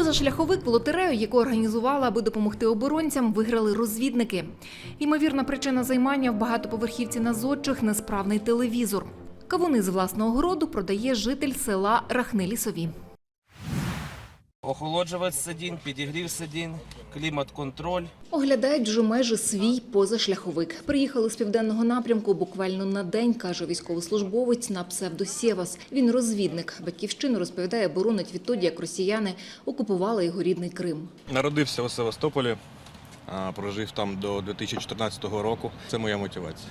Позашляховик в лотерею, яку організувала, аби допомогти оборонцям, виграли розвідники. Ймовірна причина займання в багатоповерхівці на зодчих – несправний телевізор. Кавуни з власного городу продає житель села Рахни-Лісові. Охолоджувач сидінь, підігрів сидінь, клімат-контроль. Оглядають вже майже свій позашляховик. Приїхали з південного напрямку буквально на день, каже військовослужбовець на псевдо Сєвас. Він розвідник. Батьківщину розповідає, боронить відтоді, як росіяни окупували його рідний Крим. Народився у Севастополі, прожив там до 2014 року. Це моя мотивація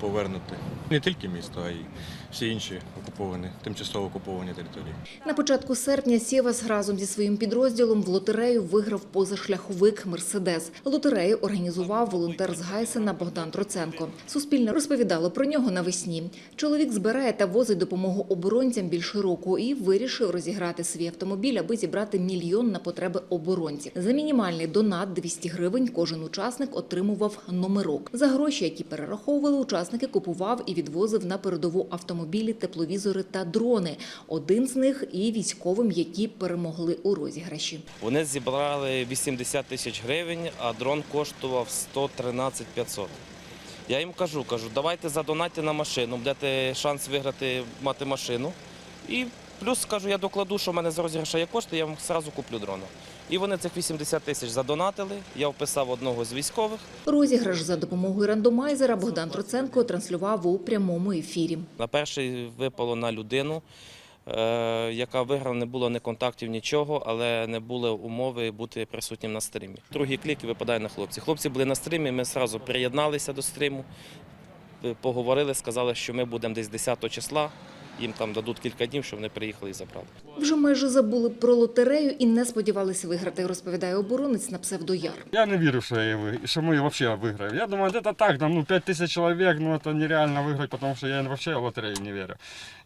повернути не тільки місто, а й всі інші окуповані, тимчасово окуповані території. На початку серпня Сєвас разом зі своїм підрозділом в лотерею виграв позашляховик «Мерседес». Лотерею організував волонтер з Гайсена Богдан Троценко. Суспільне розповідало про нього навесні. Чоловік збирає та возить допомогу оборонцям більше року і вирішив розіграти свій автомобіль, аби зібрати мільйон на потреби оборонців. За мінімальний донат 200 гривень кожен учасник отримував номерок. За гроші, які перераховували, учасники купував і відвозив на передову автомобілі, тепловізори та дрони. Один з них і військовим, які перемогли у розіграші. Вони зібрали 80 тисяч гривень, а дрон коштував 113 500. Я їм кажу, кажу, давайте задонайте на машину, будете шанс виграти, мати машину. І плюс кажу, я докладу, що в мене з розіграша є кошти, я вам одразу куплю дрона. І вони цих 80 тисяч задонатили. Я вписав одного з військових. Розіграш за допомогою рандомайзера Богдан Троценко транслював у прямому ефірі. На перший випало на людину, е, яка виграла, не було ні контактів, нічого, але не було умови бути присутнім на стрімі. Другий клік випадає на хлопці. Хлопці були на стрімі, ми одразу приєдналися до стріму, е, поговорили, сказали, що ми будемо десь 10 числа Їм там дадуть кілька днів, щоб вони приїхали і забрали. Вже майже забули про лотерею і не сподівалися виграти, розповідає оборонець на псевдояр. Я не вірю, що, я, ви- що ми вообще виграємо. Я думаю, это так, там, ну, 5 тысяч человек, ну, это нереально выиграть, потому что я вообще в лотерею не верю.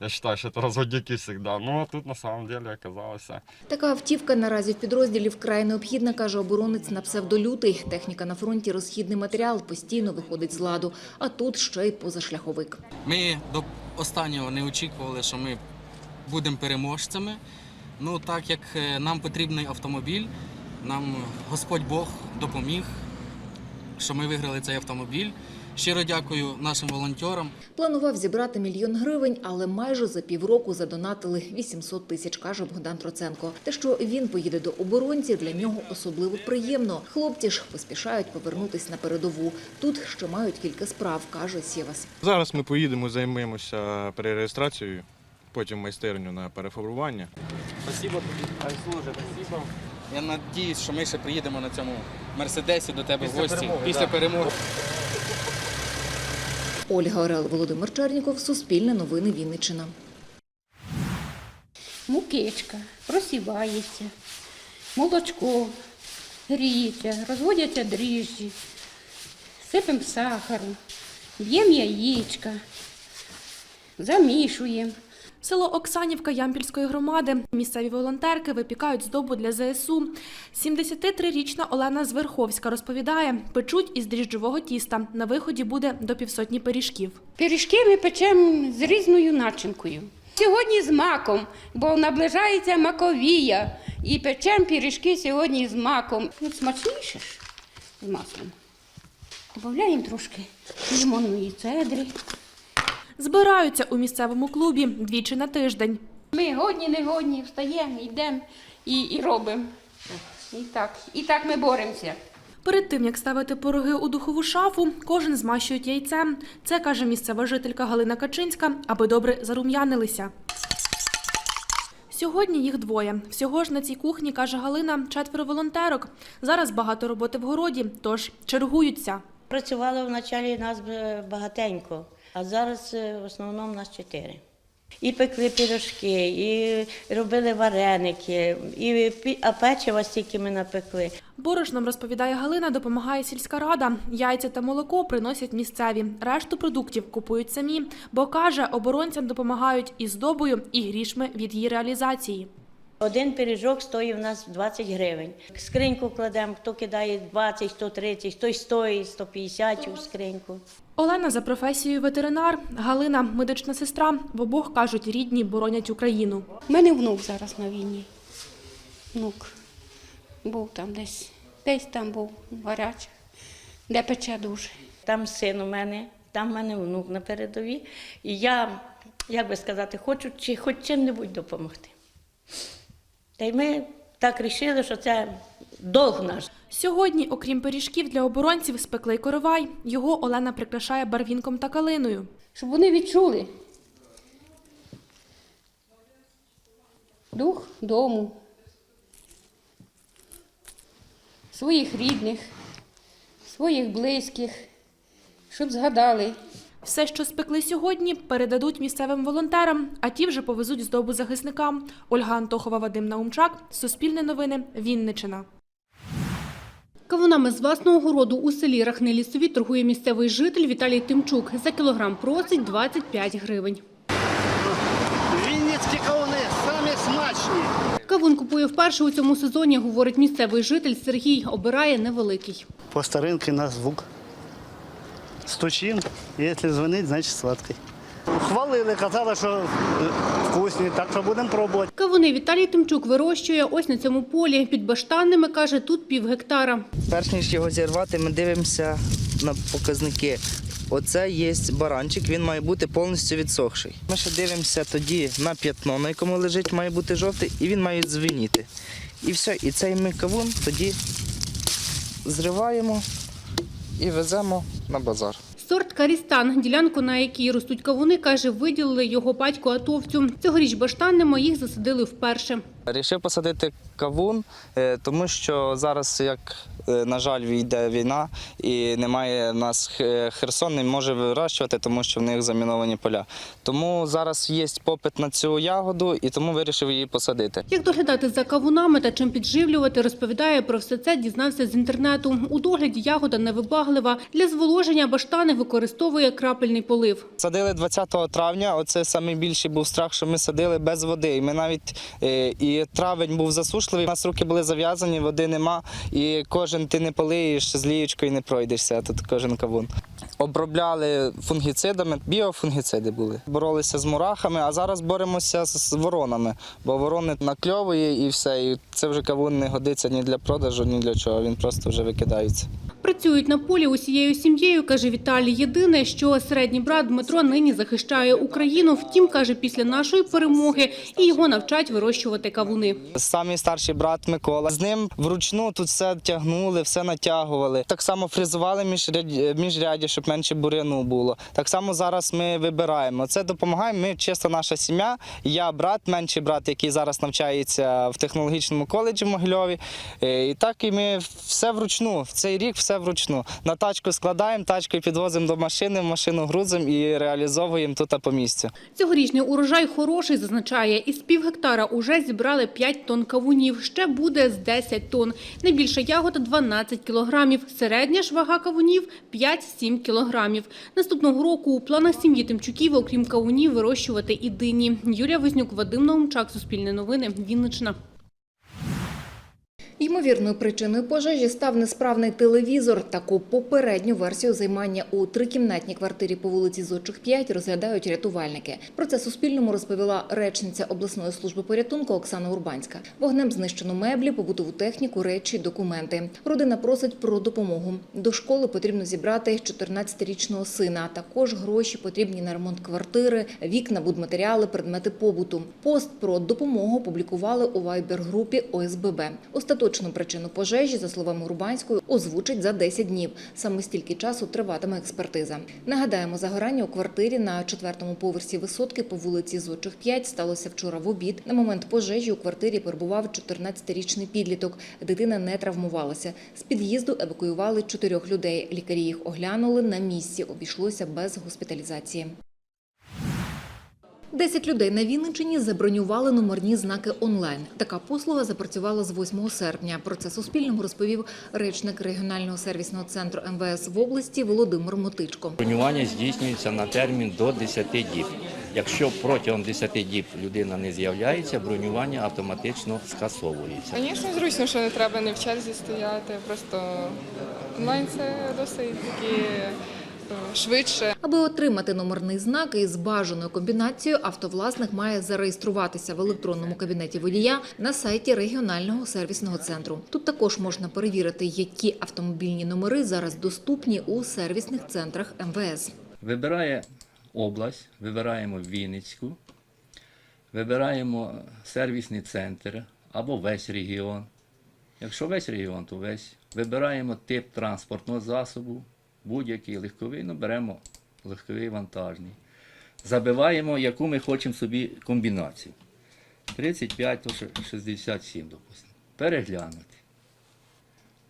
Я считаю, что это разводники всегда. Но тут на самом деле оказалось. Така автівка наразі в підрозділі вкрай необхідна, каже оборонець на псевдолютий. Техніка на фронті розхідний матеріал постійно виходить з ладу, а тут ще й позашляховик. Ми до останнього не очікували, що ми будемо переможцями. Ну, так як е, нам потрібний автомобіль, нам Господь Бог допоміг, що ми виграли цей автомобіль. Щиро дякую нашим волонтерам. Планував зібрати мільйон гривень, але майже за півроку задонатили 800 тисяч, каже Богдан Троценко. Те, що він поїде до оборонців, для нього особливо приємно. Хлопці ж поспішають повернутись на передову. Тут ще мають кілька справ, каже Сєвас. Зараз ми поїдемо, займемося перереєстрацією, потім майстерню на перефарбування. Спасибо тобі, спасибо. Я надіюсь, що ми ще приїдемо на цьому мерседесі до тебе в гості після перемоги. Ольга Орел, Володимир Черніков, Суспільне новини Вінниччина. мукичка просівається, молочко гріється, розводяться дріжджі, сипемо сахару, б'ємо яєчка, замішуємо. Село Оксанівка Ямпільської громади. Місцеві волонтерки випікають здобу для ЗСУ. 73-річна Олена Зверховська розповідає, печуть із дріжджового тіста. На виході буде до півсотні пиріжків. Пиріжки ми печемо з різною начинкою. Сьогодні з маком, бо наближається маковія. І печемо пиріжки сьогодні з маком. От смачніше ж з маслом. Додаємо трошки лимонної цедри. Збираються у місцевому клубі двічі на тиждень. Ми годні, не годні, встаємо, йдемо і, і робимо. І так, і так ми боремося. Перед тим як ставити пироги у духову шафу, кожен змащують яйцем. Це каже місцева жителька Галина Качинська, аби добре зарум'янилися. Сьогодні їх двоє. Всього ж на цій кухні, каже Галина, четверо волонтерок. Зараз багато роботи в городі, тож чергуються. Працювало вначалі нас е, багатенько, а зараз е, в основному нас чотири. І пекли пірожки, і робили вареники, і а печива стільки ми напекли. Борошном, розповідає Галина, допомагає сільська рада. Яйця та молоко приносять місцеві. Решту продуктів купують самі, бо каже, оборонцям допомагають і здобою, і грішми від її реалізації. Один пиріжок стоїть у нас 20 гривень. Скриньку кладемо, хто кидає 20, хто 30, хто й 100, і 150 у скриньку. Олена за професією ветеринар, Галина медична сестра. В обох кажуть, рідні боронять Україну. У мене внук зараз на війні. внук. Був там десь, десь там був гарячий, де пече дуже. Там син у мене, там в мене внук на передовій. І я, як би сказати, хочу чи хоч чим-небудь допомогти. Та й ми так вирішили, що це долг наш. Сьогодні, окрім пиріжків для оборонців, спекли коровай. Його Олена прикрашає барвінком та калиною. Щоб вони відчули дух дому, своїх рідних, своїх близьких, щоб згадали. Все, що спекли сьогодні, передадуть місцевим волонтерам, а ті вже повезуть здобу захисникам. Ольга Антохова, Вадим Наумчак, Суспільне новини, Вінничина. Кавунами з власного городу у селі Рахни-Лісові торгує місцевий житель Віталій Тимчук. За кілограм просить 25 гривень. Вінницькі кавуни самі смачні. Кавун купує вперше у цьому сезоні, говорить місцевий житель Сергій. Обирає невеликий. По старинки на звук. Стучин, якщо дзвонить, значить сладкий. Хвалили, казали, що е, вкусні, так що будемо пробувати. Кавуни Віталій Тимчук вирощує ось на цьому полі. Під баштанними, каже, тут пів гектара. Перш ніж його зірвати, ми дивимося на показники. Оце є баранчик, він має бути повністю відсохший. Ми ще дивимося тоді на п'ятно, на якому лежить, має бути жовтий, і він має дзвеніти. І все, і цей ми кавун тоді зриваємо і веземо на базар. Сорт Карістан, ділянку, на якій ростуть кавуни, каже, виділили його батьку атовцю. Цьогоріч баштанними їх засадили вперше. Рішив посадити кавун, е, тому що зараз, як е, на жаль, війде війна, і немає в нас Херсон не може вирощувати, тому що в них заміновані поля. Тому зараз є попит на цю ягоду, і тому вирішив її посадити. Як доглядати за кавунами та чим підживлювати, розповідає про все це, дізнався з інтернету. У догляді ягода невибаглива. Для зволоження баштани використовує крапельний полив. Садили 20 травня. Оце найбільший був страх, що ми садили без води. І ми навіть е, і травень був засушливий. У нас руки були зав'язані, води нема. І кожен ти не полиєш з лієчкою не пройдешся. Тут кожен кавун. Обробляли фунгіцидами, біофунгіциди були. Боролися з мурахами, а зараз боремося з воронами, бо ворони накльовує і все. І це вже кавун не годиться ні для продажу, ні для чого. Він просто вже викидається. Працюють на полі усією сім'єю, каже Віталій. Єдине, що середній брат Дмитро нині захищає Україну. Втім, каже, після нашої перемоги і його навчать вирощувати кавуни. Самий старший брат Микола. З ним вручну тут все тягнули, все натягували. Так само фрезували міжряд- міжряді, щоб менше буряну було. Так само зараз ми вибираємо. Це допомагає. Ми чисто наша сім'я. Я брат, менший брат, який зараз навчається в технологічному коледжі в Могильові. Е, І так і ми все вручну. В цей рік все вручну. На тачку складаємо, тачкою підвозимо до машини, в машину грузимо і реалізовуємо тут по місцю. Цьогорічний урожай хороший, зазначає. Із пів гектара уже зібрали 5 тонн кавунів. Ще буде з 10 тонн. Найбільша ягода – 12 кілограмів. Середня ж вага кавунів – 5-7 кілограмів. Наступного року у планах сім'ї Тимчуків, окрім кавунів, вирощувати і дині. Юлія Вознюк, Вадим Наумчак, Суспільне новини, Вінниччина. Ймовірною причиною пожежі став несправний телевізор. Таку попередню версію займання у трикімнатній квартирі по вулиці Зодчих 5 розглядають рятувальники. Про це Суспільному розповіла речниця обласної служби порятунку Оксана Урбанська. Вогнем знищено меблі, побутову техніку, речі, документи. Родина просить про допомогу. До школи потрібно зібрати 14-річного сина. Також гроші потрібні на ремонт квартири, вікна, будматеріали, предмети побуту. Пост про допомогу публікували у вайбер-групі ОСББ. Остаточну причину пожежі, за словами Урбанської, озвучить за 10 днів. Саме стільки часу триватиме експертиза. Нагадаємо, загорання у квартирі на четвертому поверсі висотки по вулиці Зодчих 5 сталося вчора в обід. На момент пожежі у квартирі перебував 14-річний підліток. Дитина не травмувалася. З під'їзду евакуювали чотирьох людей. Лікарі їх оглянули на місці. Обійшлося без госпіталізації. Десять людей на Вінниччині забронювали номерні знаки онлайн. Така послуга запрацювала з 8 серпня. Про це Суспільному розповів речник регіонального сервісного центру МВС в області Володимир Мотичко. Бронювання здійснюється на термін до 10 діб. Якщо протягом 10 діб людина не з'являється, бронювання автоматично скасовується. Звісно, зручно, що не треба не в черзі стояти. Просто онлайн це досить таки швидше. Аби отримати номерний знак із бажаною комбінацією, автовласник має зареєструватися в електронному кабінеті водія на сайті регіонального сервісного центру. Тут також можна перевірити, які автомобільні номери зараз доступні у сервісних центрах МВС. Вибирає область, вибираємо Вінницьку, вибираємо сервісний центр або весь регіон. Якщо весь регіон, то весь. Вибираємо тип транспортного засобу, будь-який легковий, ну беремо легковий вантажний. Забиваємо, яку ми хочемо собі комбінацію. 35 то 67, допустимо. Переглянути.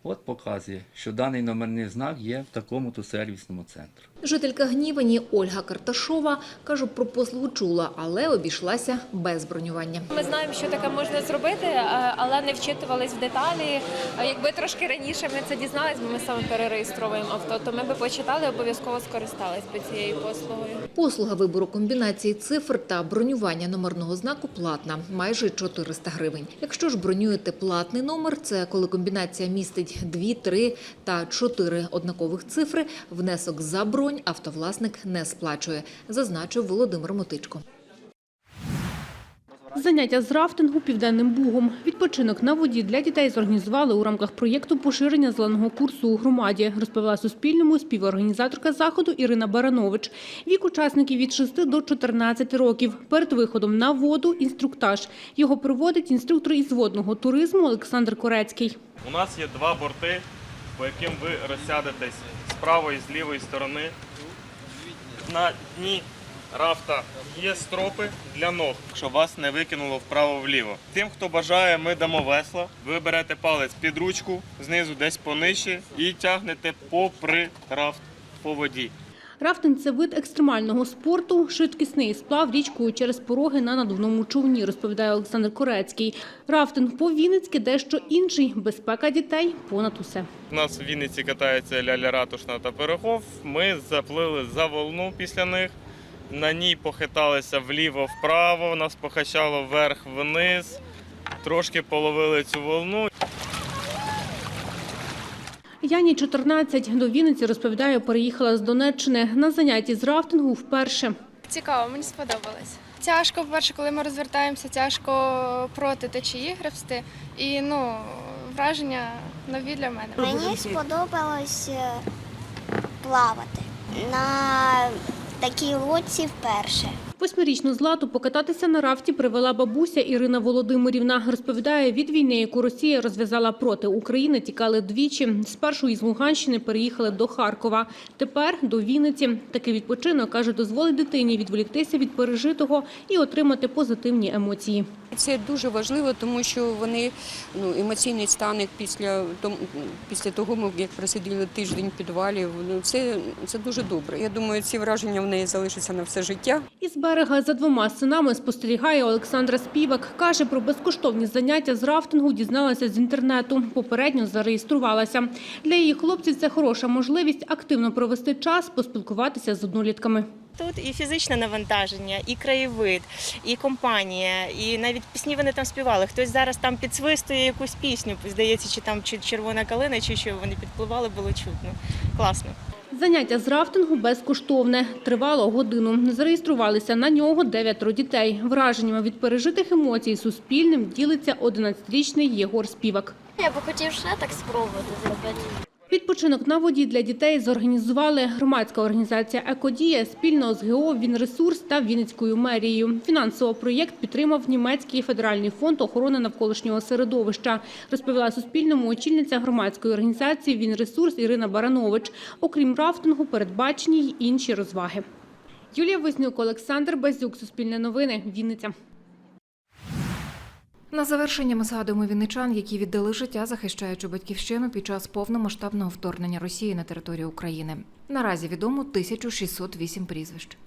От показує, що даний номерний знак є в такому-то сервісному центрі. Жителька Гнівані Ольга Карташова каже, про послугу чула, але обійшлася без бронювання. Ми знаємо, що таке можна зробити, е, але не вчитувались в деталі. Якби трошки раніше ми це дізнались, бо ми саме перереєстровуємо авто, то ми би почитали, обов'язково скористались би цією послугою. Послуга вибору комбінації цифр та бронювання номерного знаку платна – майже 400 гривень. Якщо ж бронюєте платний номер, це коли комбінація містить 2, 3 та 4 однакових цифри, внесок за бронь автовласник не сплачує, зазначив Володимир Мотичко. Заняття з рафтингу Південним Бугом. Відпочинок на воді для дітей зорганізували у рамках проєкту поширення зеленого курсу у громаді, розповіла Суспільному співорганізаторка заходу Ірина Баранович. Вік учасників від 6 до 14 років. Перед виходом на воду – інструктаж. Його проводить інструктор із водного туризму Олександр Корецький. У нас є два борти, по яким ви розсядетесь з правої і з лівої сторони. На дні рафта є стропи для ног, щоб вас не викинуло вправо-вліво. Тим, хто бажає, ми дамо весла. Ви берете палець під ручку, знизу десь понижче і тягнете попри рафт по воді. Рафтинг – це вид екстремального спорту, швидкісний сплав річкою через пороги на надувному човні, розповідає Олександр Корецький. Рафтинг по-вінницьки дещо інший. Безпека дітей понад усе. У нас в Вінниці катається ляля ратушна та перехов. Ми заплили за волну після них. На ній похиталися вліво-вправо, нас покачало вверх-вниз, трошки половили цю волну. Яні 14 до Вінниці, розповідає, переїхала з Донеччини на занятті з рафтингу вперше. Цікаво, мені сподобалось. Тяжко, по-перше, коли ми розвертаємося, тяжко проти течії гребсти. І ну, враження нові для мене. Мені сподобалось е, плавати на такій лодці вперше. Восьмирічну Злату покататися на рафті привела бабуся Ірина Володимирівна. Розповідає, від війни, яку Росія розв'язала проти України, тікали двічі. Спершу із Луганщини переїхали до Харкова. Тепер до Вінниці. Такий відпочинок, каже, дозволить дитині відволіктися від пережитого і отримати позитивні емоції. Це дуже важливо, тому що вони ну, емоційний стан після, після того, як просиділи тиждень в підвалі. Ну, це, це дуже добре. Я думаю, ці враження в неї залишаться на все життя. Із берега за двома синами спостерігає Олександра Співак. Каже, про безкоштовні заняття з рафтингу дізналася з інтернету. Попередньо зареєструвалася. Для її хлопців це хороша можливість активно провести час, поспілкуватися з однолітками. Тут і фізичне навантаження, і краєвид, і компанія, і навіть пісні вони там співали. Хтось зараз там підсвистує якусь пісню, здається, чи там чи червона калина, чи що вони підпливали, було чутно. Класно. Заняття з рафтингу безкоштовне. Тривало годину. Зареєструвалися на нього дев'ятеро дітей. Враженнями від пережитих емоцій Суспільним ділиться 11-річний Єгор Співак. Я би хотів ще так спробувати зробити. Відпочинок на воді для дітей зорганізували громадська організація «Екодія» спільно з ГО «Вінресурс» та Вінницькою мерією. Фінансово проєкт підтримав Німецький федеральний фонд охорони навколишнього середовища, розповіла Суспільному очільниця громадської організації «Вінресурс» Ірина Баранович. Окрім рафтингу, передбачені й інші розваги. Юлія Виснюк, Олександр Базюк, Суспільне новини, Вінниця. На завершення ми згадуємо вінничан, які віддали життя, захищаючи батьківщину під час повномасштабного вторгнення Росії на територію України. Наразі відомо 1608 прізвищ.